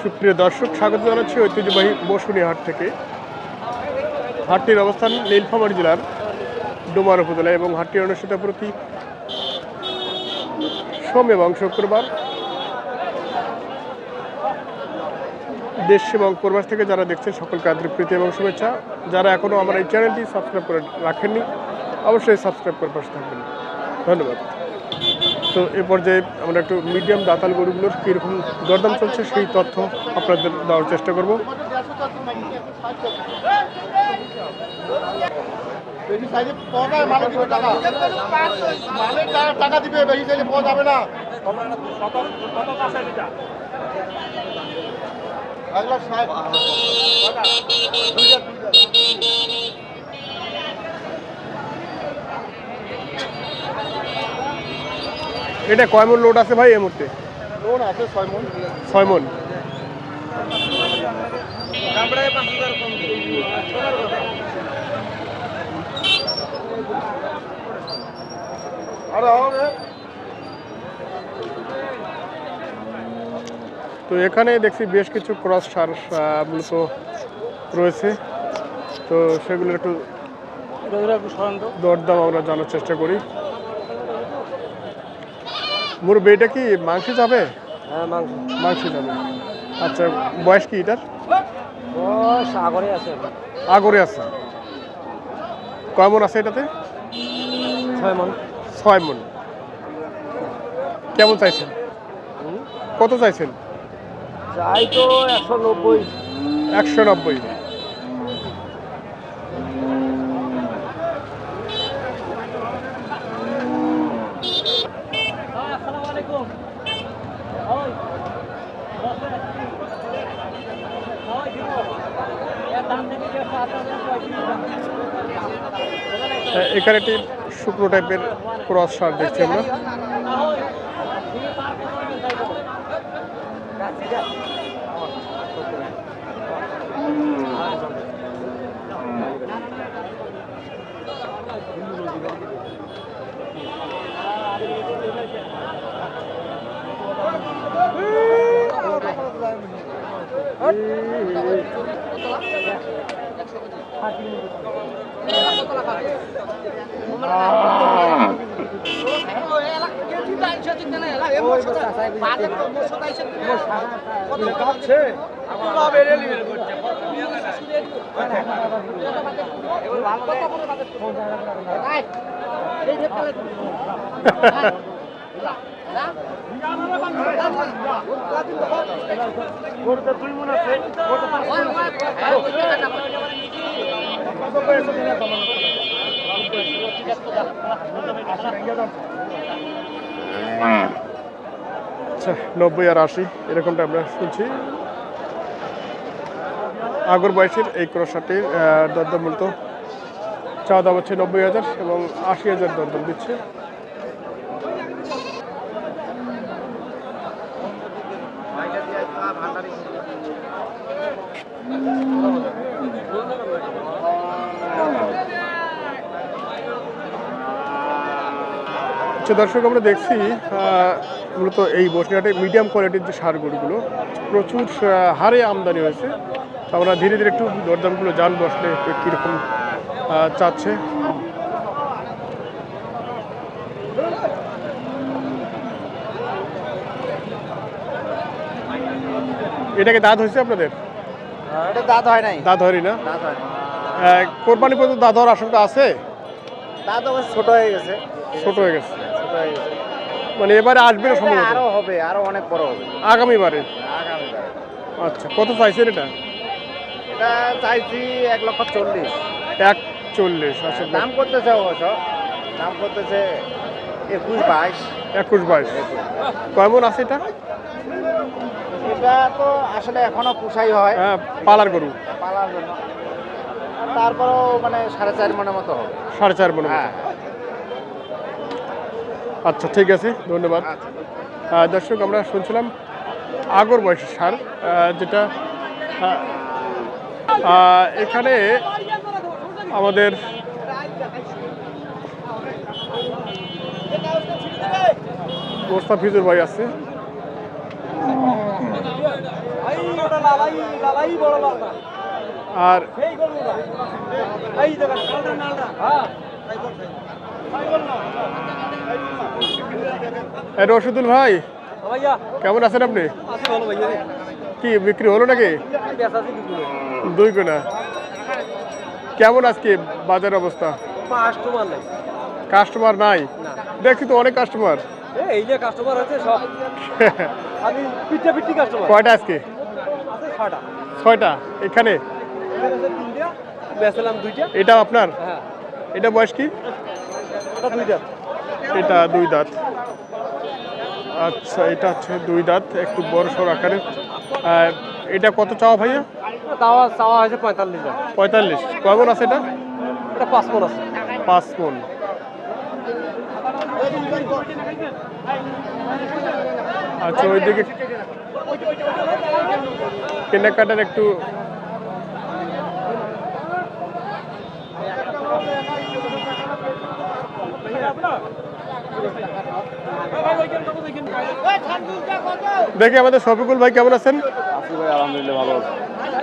সুপ্রিয় দর্শক, স্বাগত জানাচ্ছি ঐতিহ্যবাহী বসুনি হাট থেকে। হাটটির অবস্থান নীলফামারী জেলার ডোমার উপজেলায় এবং হাটটি অনুষ্ঠিত প্রতি সোম এবং শুক্রবার। দেশ এবং প্রবাস থেকে যারা দেখছেন, সকলকে আন্তরিক প্রীতি এবং শুভেচ্ছা। যারা এখনও আমার এই চ্যানেলটি সাবস্ক্রাইব করে রাখেননি, অবশ্যই সাবস্ক্রাইব করে পাশে থাকবেন। ধন্যবাদ। তো এ পর্যায়ে আমরা একটু মিডিয়াম দাতাল গরুগুলোর কীরকম দরদাম চলছে সেই তথ্য আপনাদের দেওয়ার চেষ্টা করব। টাকা। দিবে, বেশি সাইজে পাওয়া যাবে না। এক লাখ ষাট দুইটা, দুইটা। এটা কয় মন লোড আছে ভাই এই মুহূর্তে? লোন আছে ছয় মন। ছয় মন। তো এখানে দেখছি বেশ কিছু ক্রস সার মূলত রয়েছে। তো সেগুলো একটু দরদাম আমরা জানার চেষ্টা করি। মুরব্বী এটা কি মাংস যাবে? হ্যাঁ মাংস। মাংস যাবে। আচ্ছা বয়স কি এটার? ও সাগরে আছে। আগরে আছে। কয় মন আছে এটাতে? ছয় মন। ছয় মন। কেমন চাইছেন? কত চাইছেন? চাই তো একশো নব্বই। একশো নব্বই। এখানে একটি শুকনো টাইপের ক্রস সার দেখছি আমরা। দুই মন আছে আচ্ছা নব্বই আর আশি, এরকমটা আমরা শুনছি। আগর বয়সের এই ক্রসারটির দরদাম মূলত চাওয়া দাম হচ্ছে নব্বই হাজার এবং আশি হাজার দরদাম দিচ্ছে। আচ্ছা দর্শক আমরা দেখছি মূলত এই বসিরহাটে মিডিয়াম কোয়ালিটির যে সারগুলিগুলো প্রচুর হারে আমদানি হয়েছে। তো আমরা ধীরে ধীরে একটু দরদামগুলো জানব আসলে কীরকম চাচ্ছে। এটাকে দাঁত হয়েছে আপনাদের? এটা দাঁত হয় নাই। দাঁত হয়নি না? হয় কোরবানি পর্যন্ত দাঁত হওয়ার আশঙ্কা আছে? দাঁত অবশ্য হয়ে গেছে ছোট হয়ে গেছে। ছোট হয়ে গেছে। মানে এবারে আসবে না সম্ভবত? আরও হবে আরও অনেক বড় হবে। আগামীবারে? আগামীকাল আচ্ছা কত চাইছেন এটা? এটা চাইছি এক লক্ষ চল্লিশ। এক চল্লিশ আচ্ছা। দাম করতেছে অবশ্য। দাম করতেছে একুশ বাইশ। একুশ বাইশ। কয় মন আছে এটা? এটা তো আসলে এখনও পুষাই হয়। হ্যাঁ পালার গরু। পালার জন্য তারপরও মানে সাড়ে চার মনের মতো হবে। সাড়ে চার মন হ্যাঁ। আচ্ছা ঠিক আছে, ধন্যবাদ। দর্শক, আমরা শুনছিলাম আগর বয়সের সার যেটা এখানে আমাদের মোস্তাফিজুর ভাই আছে। আর রশিদুল ভাই কেমন আছেন আপনি? কি বিক্রি হলো নাকি? দুই কোনা কেমন আজকে বাজার অবস্থা? কাস্টমার নাই। দেখছি তো অনেক কাস্টমার এই যে কাস্টমার আছে সব। আমি পিঠা পিঠি কাস্টমার কয়টা আজকে? আছে এখানে? এখানে বেচলাম দুইটা। এটা আপনার? হ্যাঁ। এটা বয়স কি? ওটা দুইটা এটা দুই দাঁত। আচ্ছা এটা হচ্ছে দুই দাঁত একটু বড় সড় আকারে আর এটা কত চাওয়া ভাইয়া? চাওয়া চাওয়া হয়েছে পঁয়তাল্লিশ পঁয়তাল্লিশ। কয়মন আছে এটা? এটা পাঁচ মন আছে। পাঁচ মন। আচ্ছা ওইদিকে কেনাকাটার একটু দেখি আমাদের শফিকুল ভাই কেমন আছেন? ভাই আলহামদুলিল্লাহ ভালো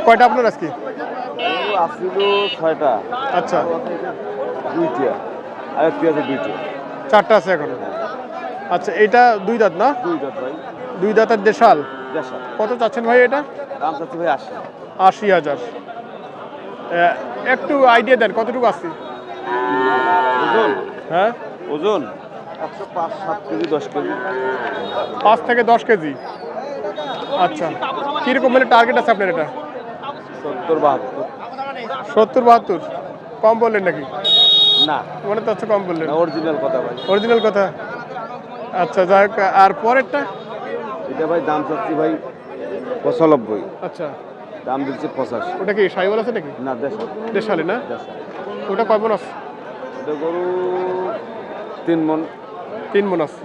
কয়টা আপনার আজকে? আসছিল ছয়টা। আচ্ছা। দুইটা। আর একটি আছে দুইটা? চারটা আছে এখন। আচ্ছা এটা দুই দাঁত না? ভাই। দুই দাঁতের দেশাল? কত চাচ্ছেন ভাই এটা? দাম চাচ্ছি ভাই আশি। আশি হাজার। একটু আইডিয়া দেন কতটুকু আসছি হ্যাঁ? ওজন? একশো পাঁচ সাত কেজি দশ কেজি পাঁচ থেকে দশ কেজি। আচ্ছা। কীরকম মানে টার্গেট আছে আপনার এটা? সত্তর বাহাত্তর। সত্তর বাহাত্তর। কম বললেন নাকি? না। মনে তো হচ্ছে কম বললেন। অরিজিনাল কথা ভাই। অরিজিনাল কথা? আচ্ছা যাই হোক আর পরেরটা? এটা ভাই দাম চাচ্ছি ভাই পঁচানব্বই। আচ্ছা। দাম দিচ্ছে পঁচাশি। ওটা কি সাইবল আছে নাকি? না দেড়শো দেশালে না? ওটা কয় মন আছে এটা গরু তিন মন তিন মন আছে।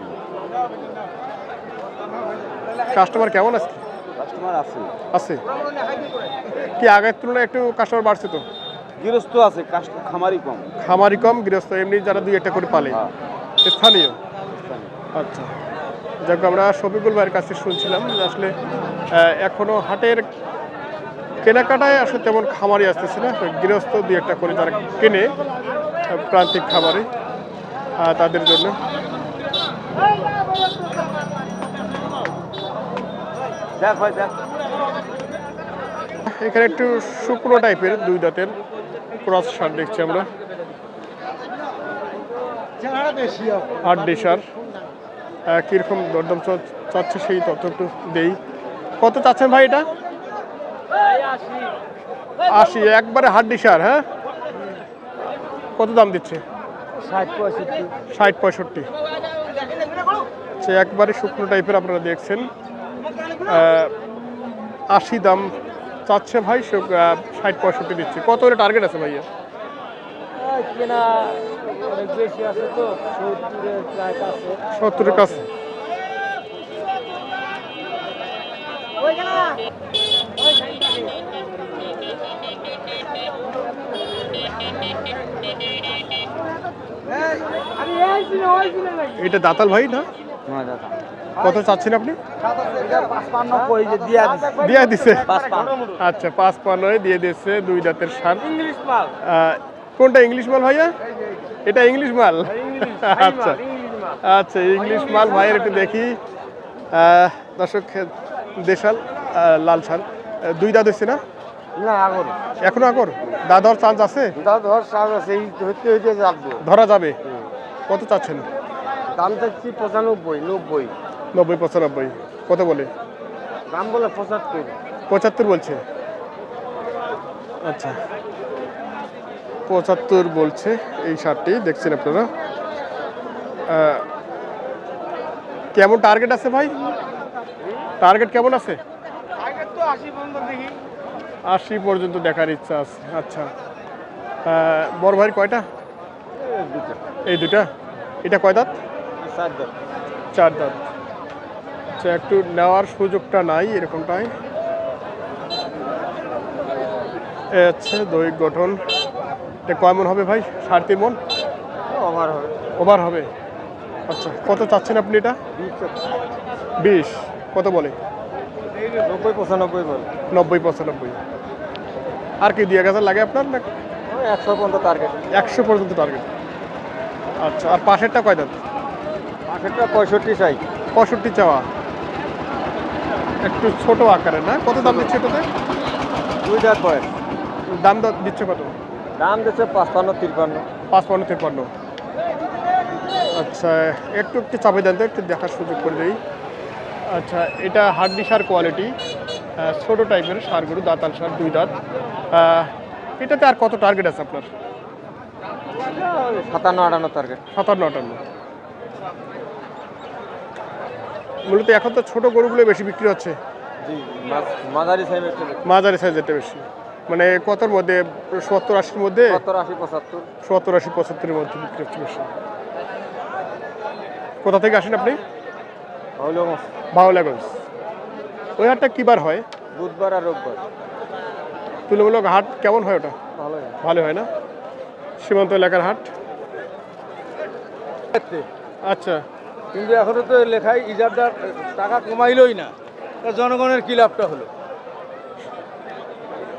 কাস্টমার কেমন আছে? কাস্টমার আছে। আছে? কি আগের তুলনায় একটু কাস্টমার বাড়ছে তো? গৃহস্থ আছে খামারি কম। খামারি কম গৃহস্থ এমনি যারা দুই একটা করে পালে। হ্যাঁ। স্থানীয়? আচ্ছা। যাক আমরা শফিকুল ভাইয়ের কাছে শুনছিলাম যে আসলে আহ, এখনও হাটের কেনাকাটায় আসলে তেমন খামারি আসতেছে না। গৃহস্থ দুই একটা করে যারা কেনে প্রান্তিক খামারে। তাদের জন্য। এখানে একটু শুকনো টাইপের দুই দাঁতের ক্রস শার্ট দেখছি আমরা। আট ডিসার কীরকম দরদাম চাচ্ছে সেই তথ্য একটু দেই। কত চাচ্ছেন ভাই এটা? আশি। একবারে হাট ডিসার হ্যাঁ? কত দাম দিচ্ছে? ষাট পঁয়ষট্টি। ষাট পঁয়ষট্টি। সে একবারে শুকনো টাইপের আপনারা দেখছেন। আশি দাম চাচ্ছে ভাই ষাট পঁয়ষট্টি দিচ্ছে। কত করে টার্গেট আছে ভাইয়া? সত্তরের কাছে। এটা দাতাল ভাই না? দাদা কত চাচ্ছেন আপনি? দিয়া দিছে। আচ্ছা পাঁচ পান্নয় দিয়ে দিচ্ছে দুই দাঁতের সার। ইংলিশ মাল। কোনটা ইংলিশ মাল ভাইয়া? এটা ইংলিশ মাল? আচ্ছা। আচ্ছা ইংলিশ মাল ভাইয়ের একটু দেখি। দর্শক দেশাল লাল সার। দুই দাঁত হচ্ছে না? না আগর এখনও আগর? দাদর চান্স আছে? ধরা যাবে? কত চাচ্ছেন? দাম চাচ্ছি পঁচানব্বই নব্বই। নব্বই পঁচানব্বই। কত বলে? দাম বলে পঁচাত্তর। পঁচাত্তর বলছে। আচ্ছা। পঁচাত্তর বলছে এই শার্টটি দেখছেন আপনারা। কেমন টার্গেট আছে ভাই? টার্গেট কেমন আছে? আশি পর্যন্ত দেখার ইচ্ছা আছে। আচ্ছা। বড় ভাইয়ের কয়টা? এই দুটা? এটা কয় দাঁত? চার দাম চার দাঁত। আচ্ছা একটু নেওয়ার সুযোগটা নাই এরকমটাই। আচ্ছা দৈহিক গঠন। এটা কয় মন হবে ভাই? সাড়ে তিন মন? ওভার হবে। ওভার হবে। আচ্ছা কত চাচ্ছেন আপনি এটা? বিশ কত বলে? নব্বই পঁচানব্বই বল। নব্বই পঁচানব্বই। আর কি দিয়ে গেছে লাগে আপনার না একশো পর্যন্ত টার্গেট একশো পর্যন্ত টার্গেট আচ্ছা আর পাশেরটা কয় দাঁত? আঠেরটা পঁয়ষট্টি চাই। পঁয়ষট্টি চাওয়া। একটু ছোট আকারের না? কত দাম দিচ্ছে এটাতে? দুই দাঁত বয়স। দাম দিচ্ছে কত? দাম দিচ্ছে পাঁচপান্ন তিরপান্ন। পাঁচপান্ন তিপ্পান্ন আচ্ছা একটু একটু চাপে দেন তো একটু দেখার সুযোগ করে দিই। আচ্ছা এটা হাড্ডি সার কোয়ালিটি। ছোটো টাইপের সারগুলো দাঁতাল সার দুই দাঁত। এটাতে আর কত টার্গেট আছে আপনার? সাতান্ন আটান্ন টার্গেট সাতান্ন আটান্ন। মূলত এখন তো ছোট গরুগুলো বেশি বিক্রি হচ্ছে। মাঝারি সাইজের মাঝারি সাইজেরটা বেশি। মানে কতর মধ্যে? সত্তর আশির মধ্যে? সত্তর আশি পঁচাত্তর। সত্তর আশি পঁচাত্তরের মধ্যে বিক্রি হচ্ছে বেশি। কোথা থেকে আসেন আপনি? বাউলাগঞ্জ ওই হাটটা কিবার হয়? বুধবার আর রোববার। তুলনামূলক হাট কেমন হয় ওটা? ভালোই। ভালো হয় না? সীমান্ত এলাকার হাট। আচ্ছা। কিন্তু এখনও তো লেখায় ইজারদার টাকা কমাইলই না। তা জনগণের কি লাভটা হলো?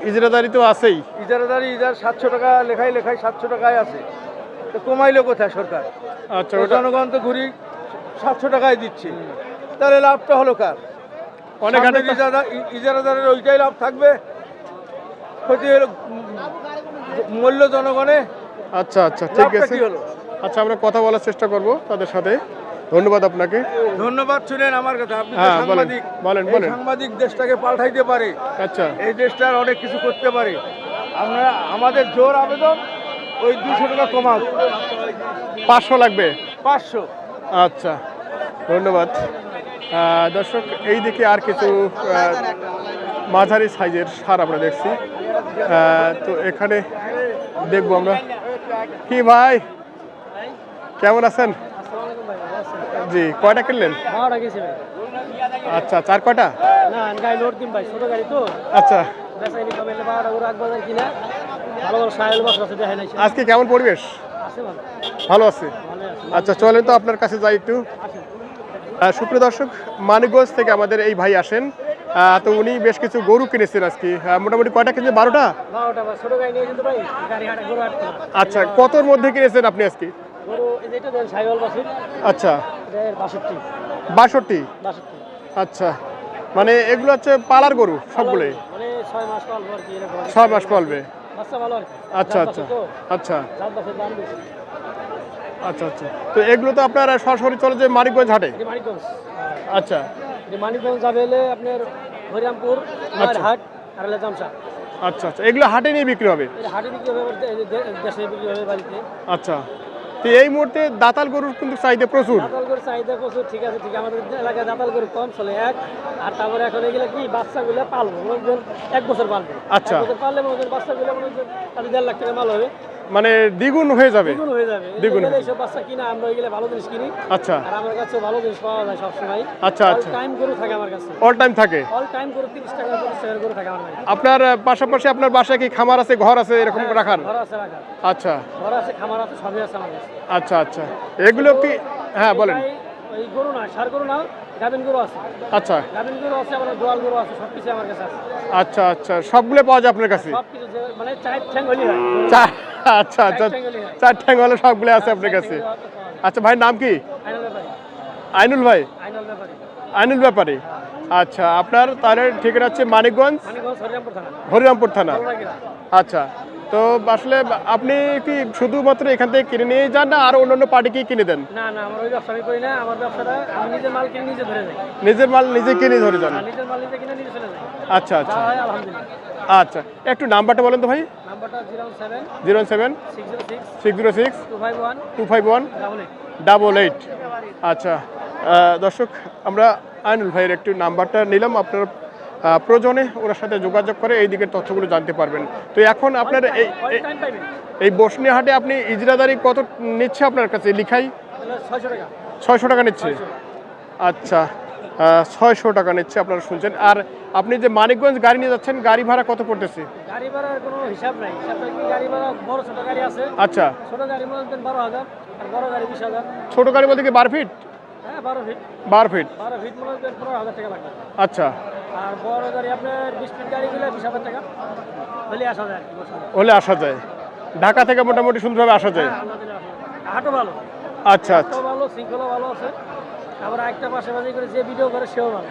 ইজরাদারি তো আছেই। ইজারাদারি ইজার সাতশো টাকা লেখায় লেখায় সাতশো টাকায় আছে। তো কমাইলো কোথায় সরকার? আচ্ছা জনগণ তো ঘুরি সাতশো টাকায় দিচ্ছে। তাহলে লাভটা হলো কার? অনেক ইজারাদারের ওইটাই লাভ থাকবে? ক্ষতি হলো মূল্য জনগণে? আচ্ছা আচ্ছা ঠিক আছে। আচ্ছা আমরা কথা বলার চেষ্টা করব তাদের সাথে। ধন্যবাদ আপনাকে। ধন্যবাদ শুনেন আমার কথা। আপনি হ্যাঁ, সাংবাদিক। বলেন, বলেন। সাংবাদিক দেশটাকে পাল্টাইতে পারে। আচ্ছা। এই দেশটার অনেক কিছু করতে পারে। আমরা আমাদের জোর আবেদন ওই দুশো টাকা কমাও পাঁচশো লাগবে? পাঁচশো। আচ্ছা ধন্যবাদ। দর্শক এই দিকে আর কিছু মাঝারি সাইজের সার আমরা দেখছি। তো এখানে দেখব আমরা। কি ভাই? কেমন আছেন? জি, কয়টা কিনলেন? আচ্ছা চার কয়টা? আচ্ছা। আজকে কেমন পরিবেশ? ভালো আছে। আচ্ছা চলেন তো আপনার কাছে যাই একটু। সুপ্রিয় দর্শক, মানিকগঞ্জ থেকে আমাদের এই ভাই আসেন। তো উনি বেশ কিছু গরু কিনেছেন আজকে। মোটামুটি কয়টা কিনেছেন? বারোটা? আচ্ছা কতর মধ্যে কিনেছেন আপনি আজকে? আচ্ছা। বাষট্টি। আচ্ছা। মানে এগুলো হচ্ছে পালার গরু সবগুলোই মানে ছয় মাস পালবো আচ্ছা আচ্ছা। আচ্ছা। আচ্ছা আচ্ছা। তো এগুলো তো আপনার সরাসরি চলে যে মানিকগঞ্জ হাটে? আচ্ছা। মানিকগঞ্জ যাবে এলে আপনার হরিরামপুর। হাট আর হলে জামসা আচ্ছা আচ্ছা। এগুলো হাটে নিয়ে বিক্রি হবে? হাটে বিক্রি হবে দেশে বিক্রি হবে বাড়িতে। আচ্ছা। তো এই মুহূর্তে দাতাল গরুর কিন্তু চাহিদা প্রচুর। দাতাল গরু চাহিদা প্রচুর ঠিক আছে ঠিক। আমাদের এলাকায় দাতাল গরু কম চলে এক। আর তারপরে এখন এগুলো কি বাচ্চাগুলো পালবো মনে এক বছর পালবো। আচ্ছা। এক বছর পারলে মনে বাচ্চাগুলো মনে করেন তাহলে দেড় লাখ টাকা মাল হবে। মানে দ্বিগুণ হয়ে যাবে। দ্বিগুণ হয়ে যাবে। দ্বিগুণ হয়ে এইসব বাচ্চা কিনা আমরা এগুলো ভালো জিনিস কিনি। আচ্ছা। আর আমার কাছে ভালো জিনিস পাওয়া যায় সবসময়। আচ্ছা, আচ্ছা। টাইম গরু থাকে আমার কাছে। অল টাইম থাকে? অল টাইম গরু তিরিশ টাকা পঁচিশ টাকার গরু থাকে আমার কাছে আপনার পাশাপাশি আপনার বাসায় কি খামার আছে ঘর আছে এরকম রাখার? ঘর আছে রাখা আচ্ছা। ঘর আছে খামার আছে সবই আছে আমার কাছে। আচ্ছা আচ্ছা। এগুলো কি হ্যাঁ বলেন। ওই গরু না সার গরু না গাভিন গরু আছে। আচ্ছা। গাভিন গরু আছে আমার দোয়াল গরু আছে সব কিছু আমার কাছে আছে। আচ্ছা আচ্ছা। সবগুলো পাওয়া যায় আপনার কাছে? সব কিছু মানে চার ঠ্যাং হলি হয়। আচ্ছা আচ্ছা চার ঠ্যাং সবগুলো আছে আপনার কাছে। আচ্ছা ভাই নাম কি? আইনুল ভাই? আইনুল ব্যাপারে। আচ্ছা আপনার তাহলে ঠিকানা হচ্ছে মানিকগঞ্জ? হরিরামপুর থানা। আচ্ছা তো আসলে আপনি কি শুধুমাত্র এখান থেকে কিনে নিয়ে যান না আর অন্যান্য পার্টিকে কিনে দেন? না না আমার ওই ব্যবসা আমি করি না আমার ব্যবসাটা আমি নিজের মাল কিনে নিজে ধরে যাই। নিজের মাল নিজে কিনে ধরে যান। নিজের মাল নিজে কিনে নিজে চলে যাই। আচ্ছা আচ্ছা। আচ্ছা একটু নাম্বারটা বলেন তো ভাই। Zero seven six zero six two five one double eight. আচ্ছা দর্শক আমরা আইনুল ভাইয়ের একটু নাম্বারটা নিলাম। আপনার প্রয়োজনে ওনার সাথে যোগাযোগ করে এই দিকের তথ্যগুলো জানতে পারবেন। তো এখন আপনার এই এই- টাইম পাইবেন এই বসনি হাটে আপনি ইজরাদারি কত নিচ্ছে আপনার কাছে? লিখাই? ছয়শো টাকা। নিচ্ছে। আচ্ছা ছয়শো টাকা নিচ্ছে আপনারা শুনছেন। আর আপনি যে মানিকগঞ্জ গাড়ি নিয়ে যাচ্ছেন গাড়ি ভাড়া কত পড়তেছে? গাড়ি ভাড়ার কোনো হিসাব নাই। হিসাব নাই কি গাড়ি ভাড়া বড় ছোট গাড়ি আছে। আচ্ছা। ছোট গাড়ি মনে করেন বারো হাজার আর বড় গাড়ি বিশ হাজার। ছোট গাড়ি বলতে কি বার ফিট? হ্যাঁ বারো ফিট। বার ফিট? বারো ফিট মনে করেন পনেরো হাজার টাকা লাগবে। আচ্ছা। আর বড় গাড়ি আপনার বিশ ফিট গাড়ি গেলে বিশ হাজার টাকা। হলে আসা যায়। হলে আসা ঢাকা থেকে মোটামুটি সুন্দরভাবে আসা যায়। হ্যাঁ, আমাদের আসা যায়। হাটও ভালো। আচ্ছা আচ্ছা। ভালো শৃঙ্খলা ভালো আছে। আবার একটা পাশাপাশি করে যে ভিডিও করে সেও ভালো।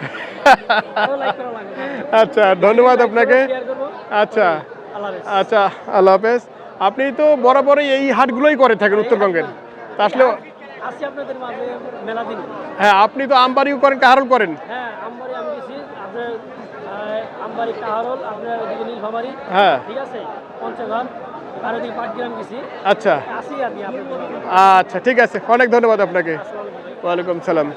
আরও লাইক করা লাগবে আচ্ছা ধন্যবাদ আপনাকে। আচ্ছা আচ্ছা আল্লাহ হাফেজ। আপনি তো বরাবরই এই হাটগুলোই করে থাকেন উত্তরবঙ্গের। আসলে হ্যাঁ আপনি তো আমবাড়িও করেন কাহারল করেন? হ্যাঁ আমবাড়ি আমি গেছি আমবাড়ি কাহারল আপনার নীলফামারি। হ্যাঁ। ঠিক আছে? পঞ্চগড়। আচ্ছা। আচ্ছা ঠিক আছে। অনেক ধন্যবাদ আপনাকে। ওয়ালাইকুম সালাম।